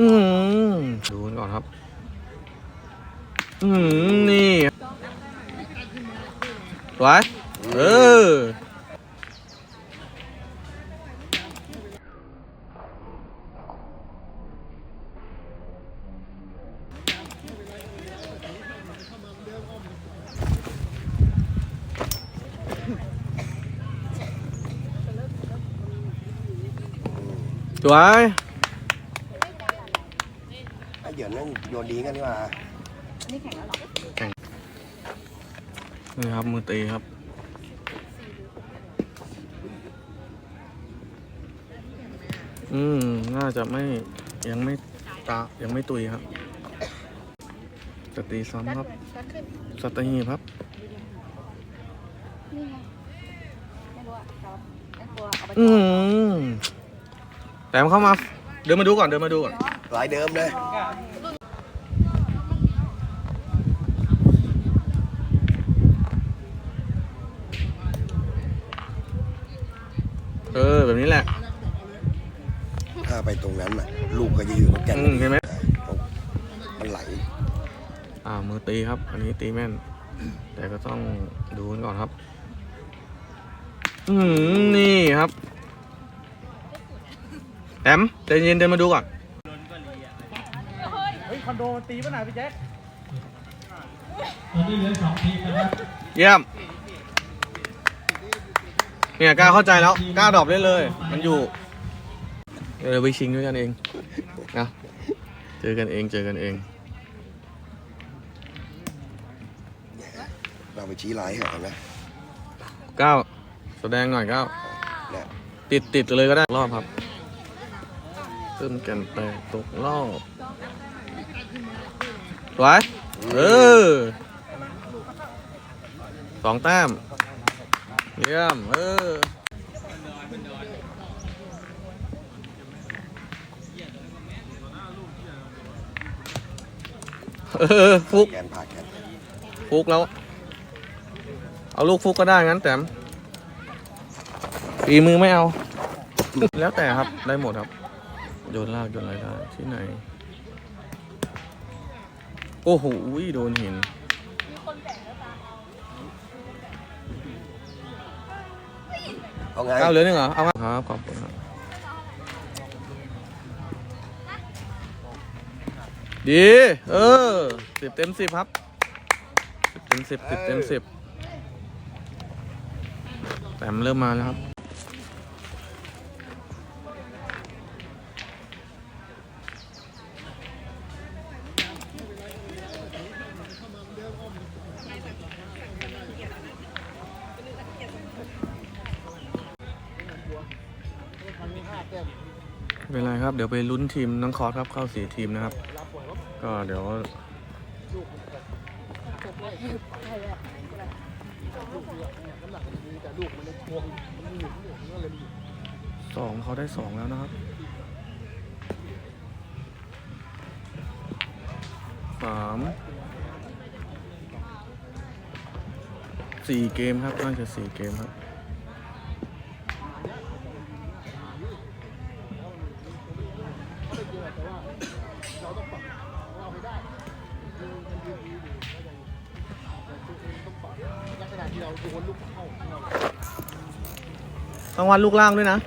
อืมดูกันก่อนครับ อืมนี่สวยเออ สวยไอ้เหยินนั่นโยนดีกันนี่หว่าอันนี้แข่งแล้วเหรอนี่ครับมือตีครับ อืม น่าจะไม่ยังไม่ตายังไม่ตุยครับ จะตีซ้ำครับก็ขึ้นสตหีบครับ นี่ไงไม่รู้อะครับไม่กลัวเอาไปอืม แต่มนเข้ามา เดินมาดูก่อน เดินมาดูก่อนหลายเดิมเลย เออ แบบนี้แหละ ถ้าไปตรงนั้นน่ะ ลูกก็จะอยู่กับแก่นอืมเห็นไหม มันไหล อ่า มือตีครับ อันนี้ตีแม่น แต่ก็ต้องดูกันก่อนครับ อืมนี่ครับ แอมใจเย็นเดินมาดูก่อนเฮ้ยคอนโดตีป่ะน่ะพี่แจ๊คเยี่ยม เนี่ยกล้าเข้าใจแล้วกล้าดรอปได้เลย มันอยู่เดี๋ยวเราไปชิงด้วยกันเองนะเจอกันเองเจอกันเอง เราไปชี้ลายให้เขานะก้าวแสดงหน่อยก้าวเนี่ยติดติดเลยก็ได้รอบครับ ขึ้นกันไปตกรอบสวยเออสองแต้มเยี่ยมเออเออฟุกแกนผ่าแกนฟุกแล้ว เอาลูกฟุกก็ได้งั้นแต่ฝีมือไม่เอา แล้วแต่ครับได้หมดครับ โยนลากโยนอะไรได้ที่ไหน โอ้โหโดนหินเอาไงก้าวเหลือหนึ่งเหรอ เอาครับครับ ขอบคุณครับ ดี เออสิบเต็มสิบครับสิบเต็มสิบสิบเต็มสิบแต่มันเริ่มมาแล้วครับ ไม่เป็นไรครับ เดี๋ยวไปลุ้นทีมน้องคอร์สครับเข้าสี่ทีมนะครับ ก็เดี๋ยวสองเขาได้สองแล้วนะครับสามสี่เกมครับน่าจะสี่เกมครับ ต้องวัดลูกล่างด้วยนะ